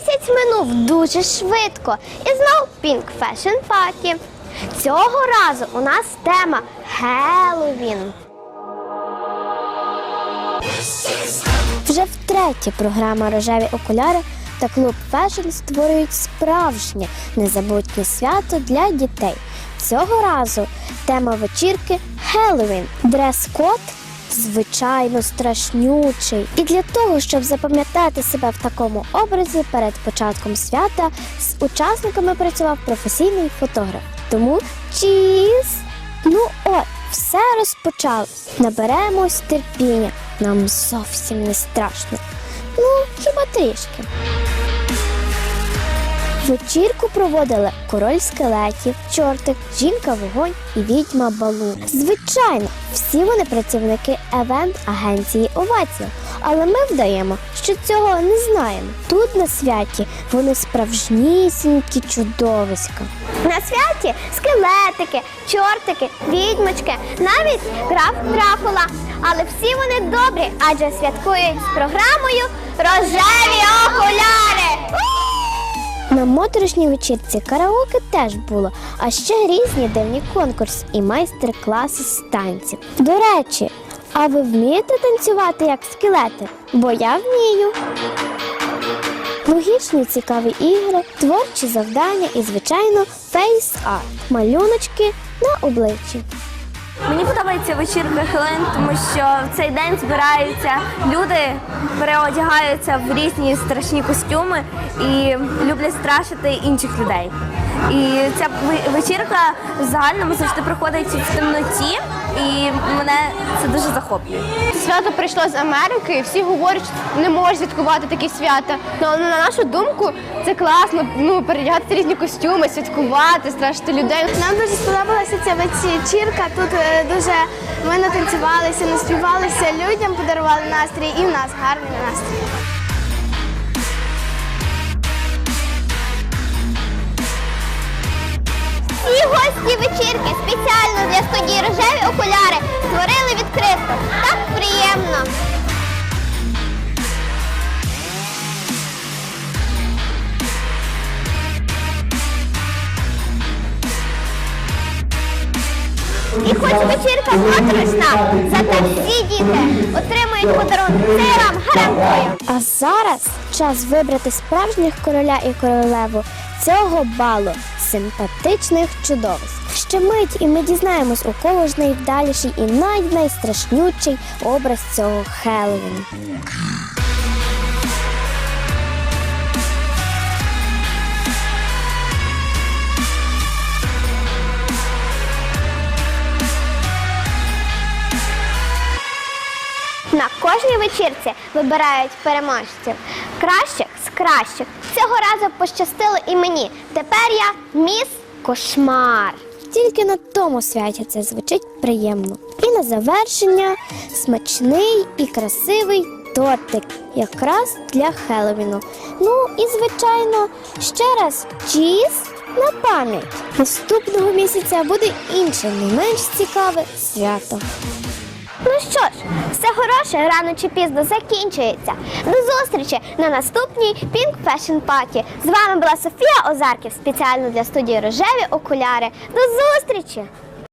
Місяць минув дуже швидко. І знов Pink Fashion Party. Цього разу у нас тема Хеллоуін. Вже втретє програма Рожеві окуляри та клуб Фешн створюють справжнє незабутнє свято для дітей. Цього разу тема вечірки Хеллоуін. Дрес-код звичайно страшнючий. І для того, щоб запам'ятати себе в такому образі перед початком свята, з учасниками працював професійний фотограф. Тому чіз! Ну от, все розпочалось. Наберемось терпіння. Нам зовсім не страшно. Ну, хіба трішки. Вечірку проводили король скелетів, чортик, жінка вогонь і відьма балу. Звичайно, всі вони працівники евент-агенції Овація. Але ми вдаємо, що цього не знаємо. Тут на святі вони справжнісінькі чудовиська. На святі скелетики, чортики, відьмочки, навіть граф Дракула. Але всі вони добрі, адже святкують з програмою Рожеві окуляри. На моторошній вечірці караоке теж було, а ще різні дивні конкурси і майстер-класи з танців. До речі, а ви вмієте танцювати як скелети? Бо я вмію. Логічні цікаві ігри, творчі завдання і, звичайно, фейс-арт – малюночки на обличчі. Мені подобається вечірка Хелен, тому що в цей день збираються люди, переодягаються в різні страшні костюми і люблять страшити інших людей. І ця вечірка в загальному завжди проходить в темноті, і мене це дуже захоплює. Свято прийшло з Америки, і всі говорять, що не можуть святкувати такі свята. Ну, але на нашу думку, це класно. Ну, передягати різні костюми, святкувати, страшити людей. Нам дуже сподобалася ця вечірка. Тут е, дуже ми натанцювалися, наспівалися людям, подарували настрій, і в нас гарний настрій. Всі гості вечірки спеціально для студії рожеві окуляри створили відкритку. Так хоч вечірка моторошна, зате всі діти отримують подарунок. Це я вам гарантую. А зараз час вибрати справжніх короля і королеву цього балу симпатичних чудовиськ. Ще мить, і ми дізнаємось, у кого ж найвдаліший і най- найстрашнючий образ цього Хеллоуіну. На кожній вечірці вибирають переможців. Кращих з кращих. Цього разу пощастило і мені. Тепер я міс кошмар. Тільки на тому святі це звучить приємно. І на завершення смачний і красивий тортик, якраз для Хеллоуіну. Ну і звичайно, ще раз чіз на пам'ять. Наступного місяця буде інше, не менш цікаве свято. Ну що ж, все хороше рано чи пізно закінчується. До зустрічі на наступній Pink Fashion Party. З вами була Софія Озарків спеціально для студії Рожеві окуляри. До зустрічі!